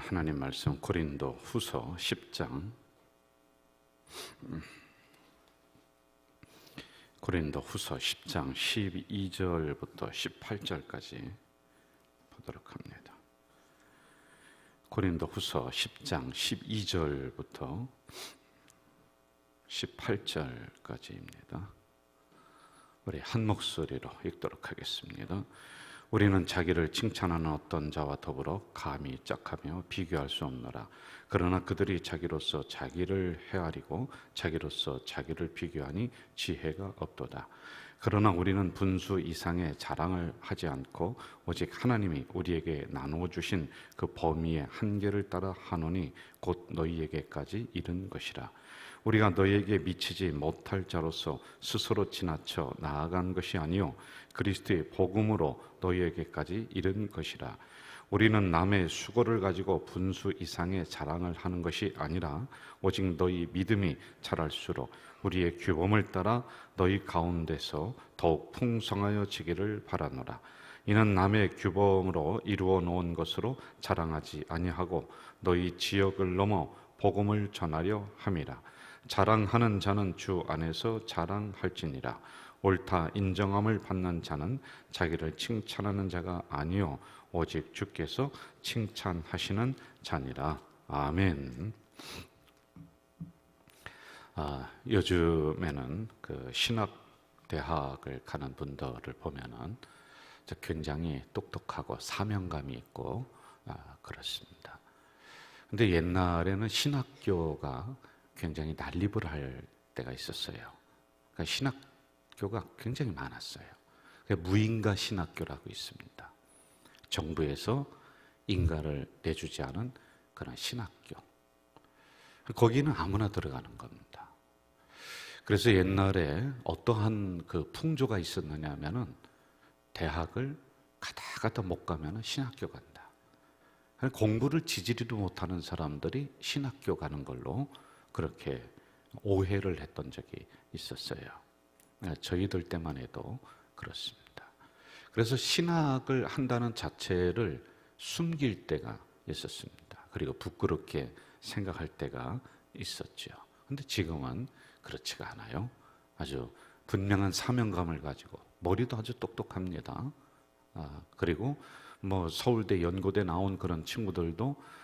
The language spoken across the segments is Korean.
하나님 말씀 고린도 후서 10장 고린도 후서 10장 12절부터 18절까지 보도록 합니다. 고린도 후서 10장 12절부터 18절까지입니다. 우리 한 목소리로 읽도록 하겠습니다. 우리는 자기를 칭찬하는 어떤 자와 더불어 감히 짝하며 비교할 수 없노라. 그러나 그들이 자기로서 자기를 헤아리고 자기로서 자기를 비교하니 지혜가 없도다. 그러나 우리는 분수 이상의 자랑을 하지 않고 오직 하나님이 우리에게 나누어 주신 그 범위의 한계를 따라 하노니 곧 너희에게까지 이른 것이라. 우리가 너에게 미치지 못할 자로서 스스로 지나쳐 나아간 것이 아니요 그리스도의 복음으로 너희에게까지 이른 것이라. 우리는 남의 수고를 가지고 분수 이상의 자랑을 하는 것이 아니라 오직 너희 믿음이 자랄수록 우리의 규범을 따라 너희 가운데서 더욱 풍성하여 지기를 바라노라. 이는 남의 규범으로 이루어 놓은 것으로 자랑하지 아니하고 너희 지역을 넘어 복음을 전하려 함이라. 자랑하는 자는 주 안에서 자랑할지니라. 옳다 인정함을 받는 자는 자기를 칭찬하는 자가 아니요 오직 주께서 칭찬하시는 자니라. 아멘. 아, 요즘에는 그 신학 대학을 가는 분들을 보면은 굉장히 똑똑하고 사명감이 있고 아, 그렇습니다. 근데 옛날에는 신학교가 굉장히 난립을 할 때가 있었어요. 그러니까 신학교가 굉장히 많았어요. 무인가 신학교라고 있습니다. 정부에서 인가를 내주지 않은 그런 신학교. 거기는 아무나 들어가는 겁니다. 그래서 옛날에 어떠한 그 풍조가 있었느냐 하면은 대학을 가다 가다 못 가면은 신학교 간다. 공부를 지지리도 못하는 사람들이 신학교 가는 걸로 그렇게 오해를 했던 적이 있었어요. 네, 저희들 때만 해도 그렇습니다. 그래서 신학을 한다는 자체를 숨길 때가 있었습니다. 그리고 부끄럽게 생각할 때가 있었죠. 근데 지금은 그렇지가 않아요. 아주 분명한 사명감을 가지고 머리도 아주 똑똑합니다. 아, 그리고 뭐 서울대 연고대 나온 그런 친구들도 아,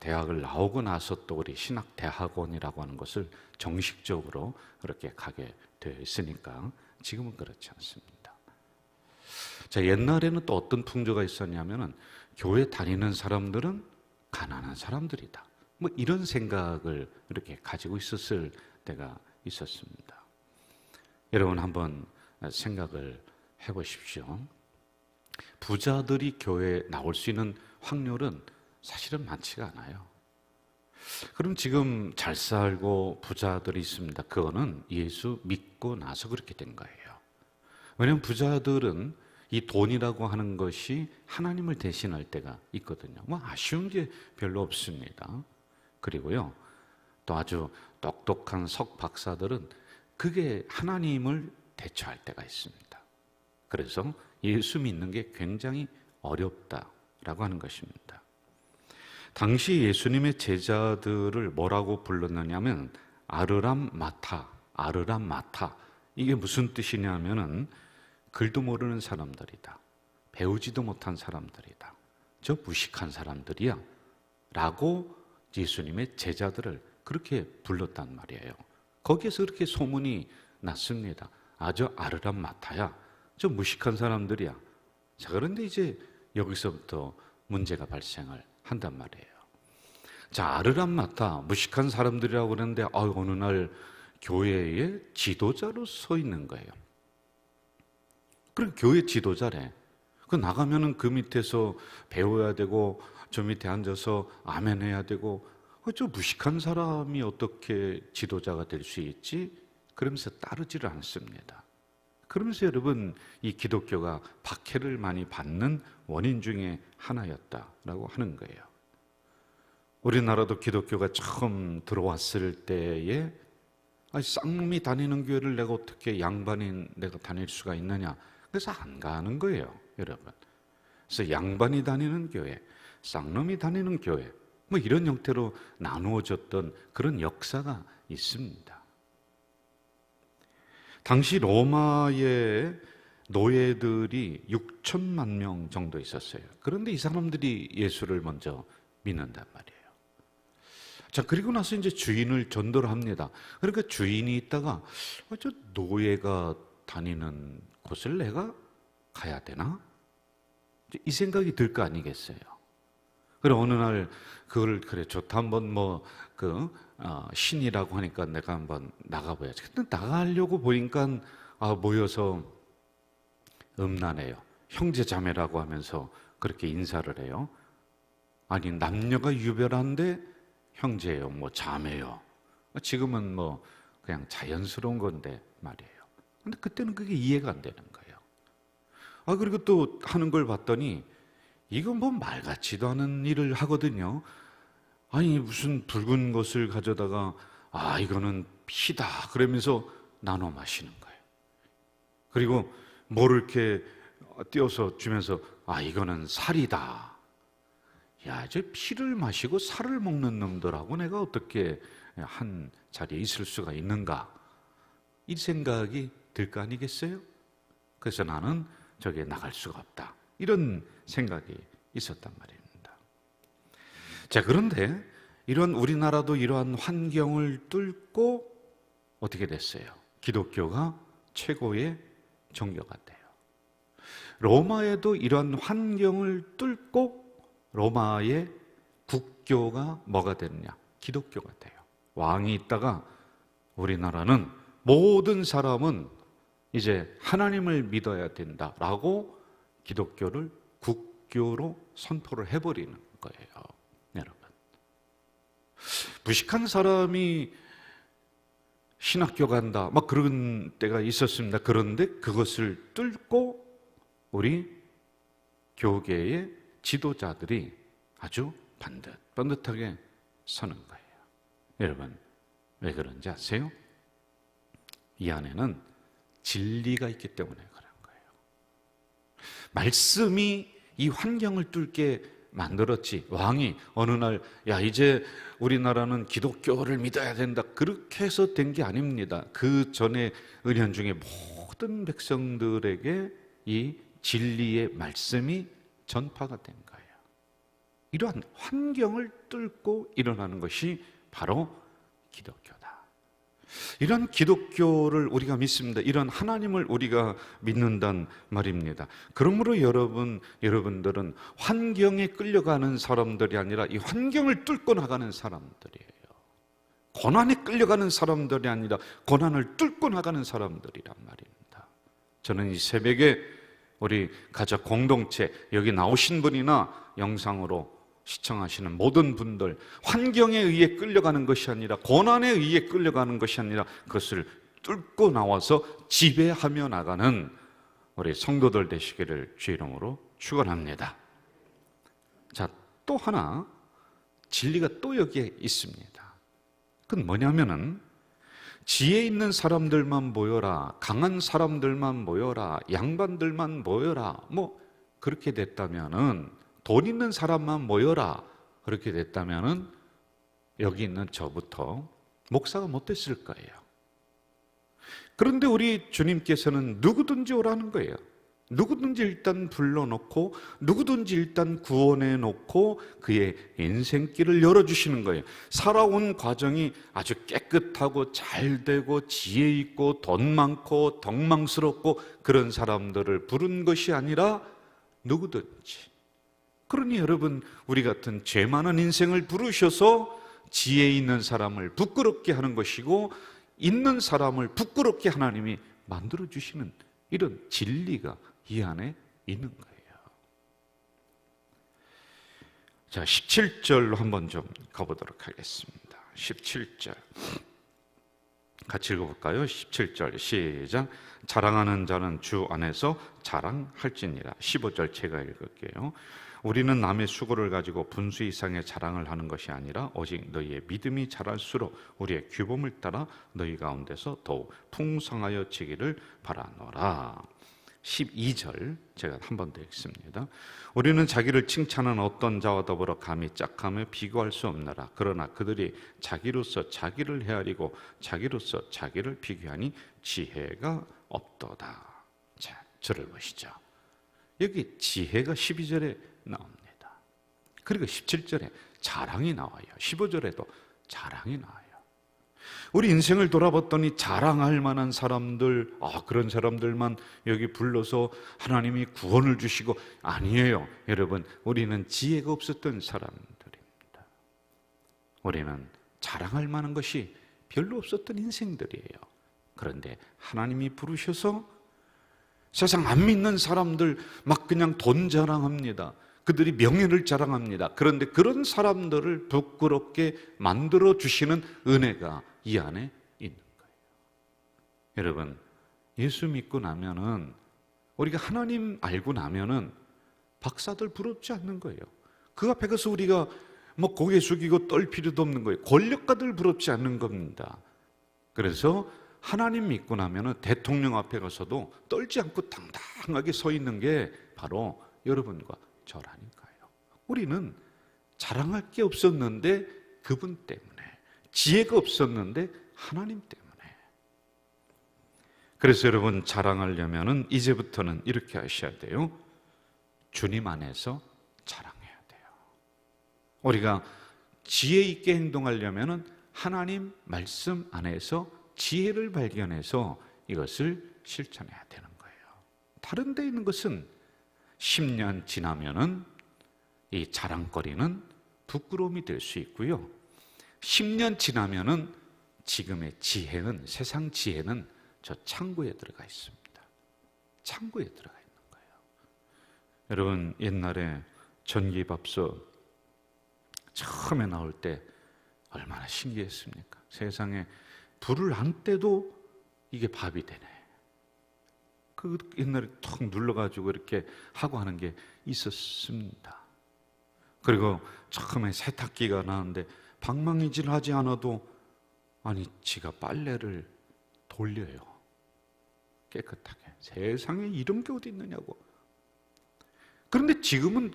대학을 나오고 나서 또 우리 신학 대학원이라고 하는 것을 정식적으로 그렇게 가게 되어 있으니까 지금은 그렇지 않습니다. 자, 옛날에는 또 어떤 풍조가 있었냐면은 교회 다니는 사람들은 가난한 사람들이다. 뭐 이런 생각을 이렇게 가지고 있었을 때가 있었습니다. 여러분 한번 생각을 해 보십시오. 부자들이 교회에 나올 수 있는 확률은 사실은 많지가 않아요. 그럼 지금 잘 살고 부자들이 있습니다. 그거는 예수 믿고 나서 그렇게 된 거예요. 왜냐하면 부자들은 이 돈이라고 하는 것이 하나님을 대신할 때가 있거든요. 뭐 아쉬운 게 별로 없습니다. 그리고요, 또 아주 똑똑한 석 박사들은 그게 하나님을 대처할 때가 있습니다. 그래서 예수 믿는 게 굉장히 어렵다라고 하는 것입니다. 당시 예수님의 제자들을 뭐라고 불렀느냐면 아르람 마타, 아르람 마타. 이게 무슨 뜻이냐면은 글도 모르는 사람들이다. 배우지도 못한 사람들이다. 저 무식한 사람들이야. 라고 예수님의 제자들을 그렇게 불렀단 말이에요. 거기에서 그렇게 소문이 났습니다. 아주 아르람 마타야. 저 무식한 사람들이야. 자, 그런데 이제 여기서부터 문제가 발생을 한단 말이에요. 자, 아르람 마타, 무식한 사람들이라고 그러는데, 아, 어느 날 교회의 지도자로 서 있는 거예요. 그럼 교회 지도자래. 그 나가면은 그 밑에서 배워야 되고, 저 밑에 앉아서 아멘 해야 되고, 어, 저 무식한 사람이 어떻게 지도자가 될 수 있지? 그러면서 따르지를 않습니다. 그러면서 여러분, 이 기독교가 박해를 많이 받는 원인 중에 하나였다라고 하는 거예요. 우리나라도 기독교가 처음 들어왔을 때에 아니, 쌍놈이 다니는 교회를 내가 어떻게 양반인 내가 다닐 수가 있느냐. 그래서 안 가는 거예요, 여러분. 그래서 양반이 다니는 교회, 쌍놈이 다니는 교회, 뭐 이런 형태로 나누어졌던 그런 역사가 있습니다. 당시 로마의 노예들이 6천만 명 정도 있었어요. 그런데 이 사람들이 예수를 먼저 믿는단 말이에요. 자, 그리고 나서 이제 주인을 전도를 합니다. 그러니까 주인이 있다가, 어, 저 노예가 다니는 곳을 내가 가야 되나? 이 생각이 들 거 아니겠어요. 그래, 어느 날, 그걸, 그래, 좋다. 한번 뭐, 그, 어, 신이라고 하니까 내가 한번 나가봐야지. 근데 나가려고 보니까, 아, 모여서 음란해요. 형제 자매라고 하면서 그렇게 인사를 해요. 아니, 남녀가 유별한데 형제예요, 뭐 자매요. 지금은 뭐 그냥 자연스러운 건데 말이에요. 근데 그때는 그게 이해가 안 되는 거예요. 아, 그리고 또 하는 걸 봤더니 이건 뭐 말 같지도 않은 일을 하거든요. 아니, 무슨 붉은 것을 가져다가 아, 이거는 피다. 그러면서 나눠 마시는 거예요. 그리고 뭐를 이렇게 띄어서 주면서 아, 이거는 살이다. 야, 저 피를 마시고 살을 먹는 놈들하고 내가 어떻게 한 자리에 있을 수가 있는가? 이 생각이 들 거 아니겠어요? 그래서 나는 저기에 나갈 수가 없다. 이런 생각이 있었단 말입니다. 자, 그런데 이런 우리나라도 이러한 환경을 뚫고 어떻게 됐어요? 기독교가 최고의 종교가 돼요. 로마에도 이러한 환경을 뚫고 로마의 국교가 뭐가 되느냐? 기독교가 돼요. 왕이 있다가 우리나라는 모든 사람은 이제 하나님을 믿어야 된다라고 기독교를 국교로 선포를 해버리는 거예요. 무식한 사람이 신학교 간다. 막 그런 때가 있었습니다. 그런데 그것을 뚫고 우리 교계의 지도자들이 아주 반듯, 반듯하게 서는 거예요. 여러분, 왜 그런지 아세요? 이 안에는 진리가 있기 때문에 그런 거예요. 말씀이 이 환경을 뚫게 만들었지. 왕이 어느 날, 야, 이제 우리나라는 기독교를 믿어야 된다. 그렇게 해서 된 게 아닙니다. 그 전에 은연 중에 모든 백성들에게 이 진리의 말씀이 전파가 된 거예요. 이러한 환경을 뚫고 일어나는 것이 바로 기독교다. 이런 기독교를 우리가 믿습니다. 이런 하나님을 우리가 믿는단 말입니다. 그러므로 여러분, 여러분들은 환경에 끌려가는 사람들이 아니라 이 환경을 뚫고 나가는 사람들이에요. 고난에 끌려가는 사람들이 아니라 고난을 뚫고 나가는 사람들이란 말입니다. 저는 이 새벽에 우리 가족 공동체 여기 나오신 분이나 영상으로 시청하시는 모든 분들 환경에 의해 끌려가는 것이 아니라 고난에 의해 끌려가는 것이 아니라 그것을 뚫고 나와서 지배하며 나가는 우리 성도들 되시기를 주 이름으로 축원합니다. 자, 또 하나 진리가 또 여기에 있습니다. 그건 뭐냐면은 지혜 있는 사람들만 모여라. 강한 사람들만 모여라. 양반들만 모여라. 뭐 그렇게 됐다면은 돈 있는 사람만 모여라. 그렇게 됐다면은 여기 있는 저부터 목사가 못 됐을 거예요. 그런데 우리 주님께서는 누구든지 오라는 거예요. 누구든지 일단 불러놓고 누구든지 일단 구원해 놓고 그의 인생길을 열어주시는 거예요. 살아온 과정이 아주 깨끗하고 잘 되고 지혜 있고 돈 많고 덕망스럽고 그런 사람들을 부른 것이 아니라 누구든지. 그러니 여러분 우리 같은 죄 많은 인생을 부르셔서 지혜 있는 사람을 부끄럽게 하는 것이고 있는 사람을 부끄럽게 하나님이 만들어 주시는 이런 진리가 이 안에 있는 거예요. 자, 17절로 한번 좀 가보도록 하겠습니다. 17절. 같이 읽어볼까요? 17절 시작. 자랑하는 자는 주 안에서 자랑할지니라. 15절 제가 읽을게요. 우리는 남의 수고를 가지고 분수 이상의 자랑을 하는 것이 아니라 오직 너희의 믿음이 자랄수록 우리의 규범을 따라 너희 가운데서 더욱 풍성하여 지기를 바라노라. 12절 제가 한 번 더 읽습니다. 우리는 자기를 칭찬한 어떤 자와 더불어 감히 짝하며 비교할 수 없나라. 그러나 그들이 자기로서 자기를 헤아리고 자기로서 자기를 비교하니 지혜가 없도다. 자, 저를 보시죠. 여기 지혜가 12절에 나옵니다. 그리고 17절에 자랑이 나와요. 15절에도 자랑이 나와요. 우리 인생을 돌아봤더니 자랑할 만한 사람들, 아, 그런 사람들만 여기 불러서 하나님이 구원을 주시고, 아니에요. 여러분, 우리는 지혜가 없었던 사람들입니다. 우리는 자랑할 만한 것이 별로 없었던 인생들이에요. 그런데 하나님이 부르셔서 세상 안 믿는 사람들 막 그냥 돈 자랑합니다. 그들이 명예를 자랑합니다. 그런데 그런 사람들을 부끄럽게 만들어 주시는 은혜가 이 안에 있는 거예요. 여러분, 예수 믿고 나면은 우리가 하나님 알고 나면은 박사들 부럽지 않는 거예요. 그 앞에 가서 우리가 뭐 고개 숙이고 떨 필요도 없는 거예요. 권력가들 부럽지 않는 겁니다. 그래서 하나님 믿고 나면은 대통령 앞에 가서도 떨지 않고 당당하게 서 있는 게 바로 여러분과 저라니까요. 우리는 자랑할 게 없었는데 그분 때문에 지혜가 없었는데 하나님 때문에 그래서 여러분 자랑하려면은 이제부터는 이렇게 하셔야 돼요. 주님 안에서 자랑해야 돼요. 우리가 지혜 있게 행동하려면은 하나님 말씀 안에서 지혜를 발견해서 이것을 실천해야 되는 거예요. 다른 데 있는 것은 10년 지나면은 이 자랑거리는 부끄러움이 될 수 있고요. 10년 지나면은 지금의 지혜는 세상 지혜는 저 창고에 들어가 있습니다. 창고에 들어가 있는 거예요. 여러분 옛날에 전기밥솥 처음에 나올 때 얼마나 신기했습니까? 세상에 불을 안 떼도 이게 밥이 되네. 그 옛날에 턱 눌러가지고 이렇게 하고 하는 게 있었습니다. 그리고 처음에 세탁기가 나왔는데 방망이질 하지 않아도 아니 지가 빨래를 돌려요. 깨끗하게. 세상에 이런 게 어디 있느냐고. 그런데 지금은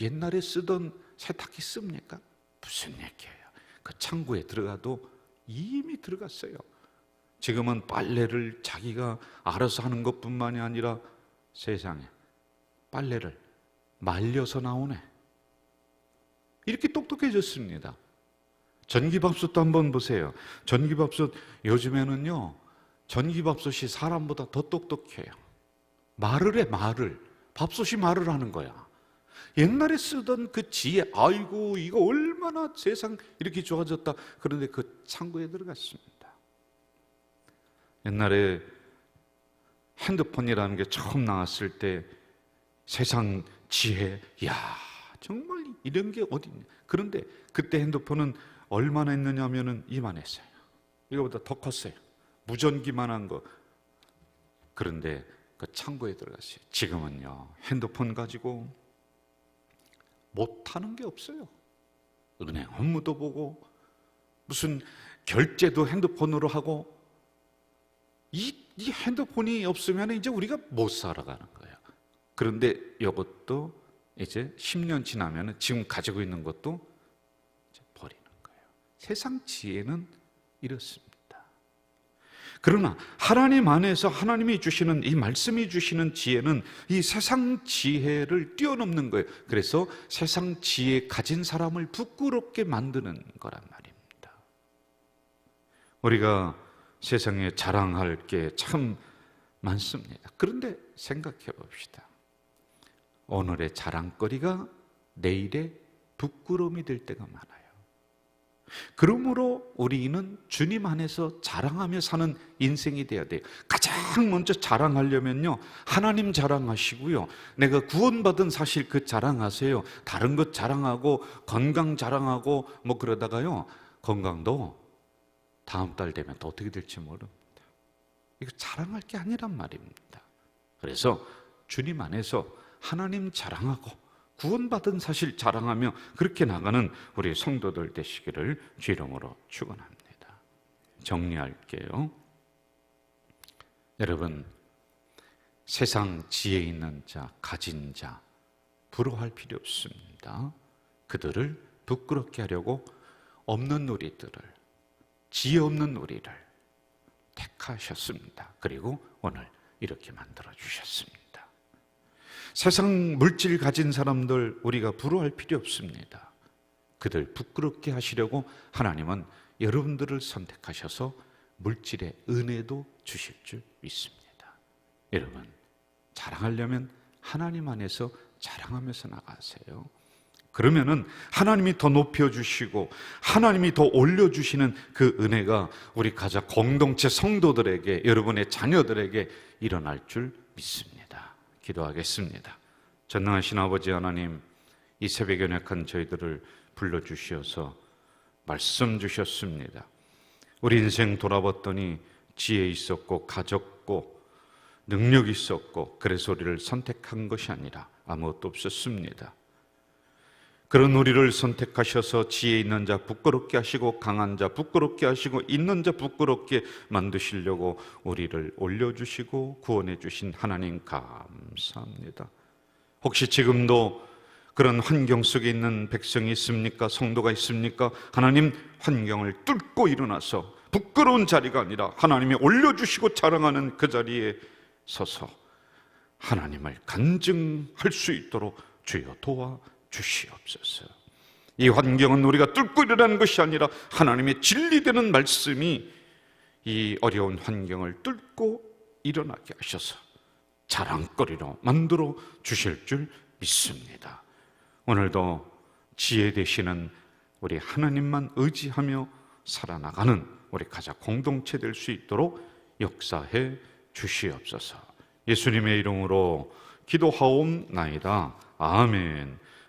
옛날에 쓰던 세탁기 씁니까? 무슨 얘기예요? 그 창고에 들어가도 이미 들어갔어요. 지금은 빨래를 자기가 알아서 하는 것 뿐만이 아니라 세상에 빨래를 말려서 나오네. 이렇게 똑똑해졌습니다. 전기밥솥도 한번 보세요. 전기밥솥 요즘에는요, 전기밥솥이 사람보다 더 똑똑해요. 말을 해, 말을. 밥솥이 말을 하는 거야. 옛날에 쓰던 그 지혜, 아이고, 이거 얼마나 세상 이렇게 좋아졌다. 그런데 그 창고에 들어갔습니다. 옛날에 핸드폰이라는 게 처음 나왔을 때 세상 지혜, 야 정말 이런 게 어디 있냐. 그런데 그때 핸드폰은 얼마나 했느냐 하면은 이만했어요. 이거보다 더 컸어요. 무전기만한 거. 그런데 그 창고에 들어갔어요. 지금은요, 핸드폰 가지고 못하는 게 없어요. 은행 업무도 보고, 무슨 결제도 핸드폰으로 하고, 이, 이 핸드폰이 없으면 이제 우리가 못 살아가는 거예요. 그런데 이것도 이제 10년 지나면 지금 가지고 있는 것도 버리는 거예요. 세상 지혜는 이렇습니다. 그러나 하나님 안에서 하나님이 주시는 이 말씀이 주시는 지혜는 이 세상 지혜를 뛰어넘는 거예요. 그래서 세상 지혜 가진 사람을 부끄럽게 만드는 거란 말입니다. 우리가 세상에 자랑할 게 참 많습니다. 그런데 생각해 봅시다. 오늘의 자랑거리가 내일의 부끄러움이 될 때가 많아요. 그러므로 우리는 주님 안에서 자랑하며 사는 인생이 되어야 돼요. 가장 먼저 자랑하려면요. 하나님 자랑하시고요. 내가 구원받은 사실 그 자랑하세요. 다른 것 자랑하고 건강 자랑하고 뭐 그러다가요. 건강도 다음 달 되면 또 어떻게 될지 모릅니다. 이거 자랑할 게 아니란 말입니다. 그래서 주님 안에서 하나님 자랑하고 구원받은 사실 자랑하며 그렇게 나가는 우리 성도들 되시기를 주 이름으로 축원합니다. 정리할게요. 여러분 세상 지혜 있는 자, 가진 자 부러워할 필요 없습니다. 그들을 부끄럽게 하려고 없는 우리들을 지혜 없는 우리를 택하셨습니다. 그리고 오늘 이렇게 만들어 주셨습니다. 세상 물질 가진 사람들 우리가 부러워할 필요 없습니다. 그들 부끄럽게 하시려고 하나님은 여러분들을 선택하셔서 물질의 은혜도 주실 줄 믿습니다. 여러분, 자랑하려면 하나님 안에서 자랑하면서 나가세요. 그러면은 하나님이 더 높여주시고 하나님이 더 올려주시는 그 은혜가 우리 가자 공동체 성도들에게 여러분의 자녀들에게 일어날 줄 믿습니다. 기도하겠습니다. 전능하신 아버지 하나님 이 새벽에 연약한 저희들을 불러주시어서 말씀 주셨습니다. 우리 인생 돌아봤더니 지혜 있었고 가졌고 능력 있었고 그래서 우리를 선택한 것이 아니라 아무것도 없었습니다. 그런 우리를 선택하셔서 지혜 있는 자 부끄럽게 하시고 강한 자 부끄럽게 하시고 있는 자 부끄럽게 만드시려고 우리를 올려주시고 구원해 주신 하나님 감사합니다. 혹시 지금도 그런 환경 속에 있는 백성이 있습니까? 성도가 있습니까? 하나님 환경을 뚫고 일어나서 부끄러운 자리가 아니라 하나님이 올려주시고 자랑하는 그 자리에 서서 하나님을 간증할 수 있도록 주여 도와 주시옵소서. 이 환경은 우리가 뚫고 일어나는 것이 아니라 하나님의 진리되는 말씀이 이 어려운 환경을 뚫고 일어나게 하셔서 자랑거리로 만들어 주실 줄 믿습니다. 오늘도 지혜 되시는 우리 하나님만 의지하며 살아나가는 우리 가자 공동체 될 수 있도록 역사해 주시옵소서. 예수님의 이름으로 기도하옵나이다. 아멘.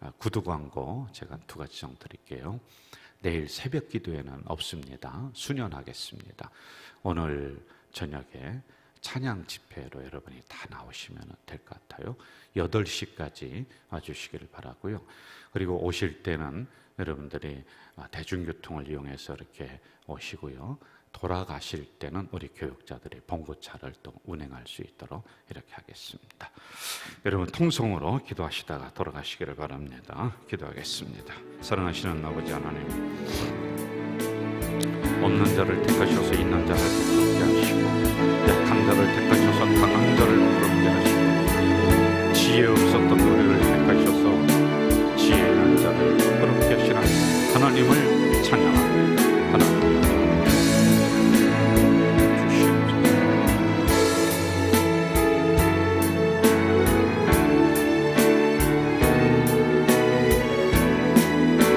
아, 구두 광고 제가 두 가지 정 드릴게요. 내일 새벽 기도에는 없습니다. 수년하겠습니다. 오늘 저녁에 찬양 집회로 여러분이 다 나오시면 될 것 같아요. 8시까지 와주시기를 바라고요. 그리고 오실 때는 여러분들이 아, 대중교통을 이용해서 이렇게 오시고요. 돌아가실 때는 우리 교육자들이 봉고차를 또 운행할 수 있도록 이렇게 하겠습니다. 여러분 통성으로 기도하시다가 돌아가시기를 바랍니다. 기도하겠습니다. 사랑하시는 아버지 하나님, 없는 자를 택하셔서 있는 자를 부끄럽게 하시고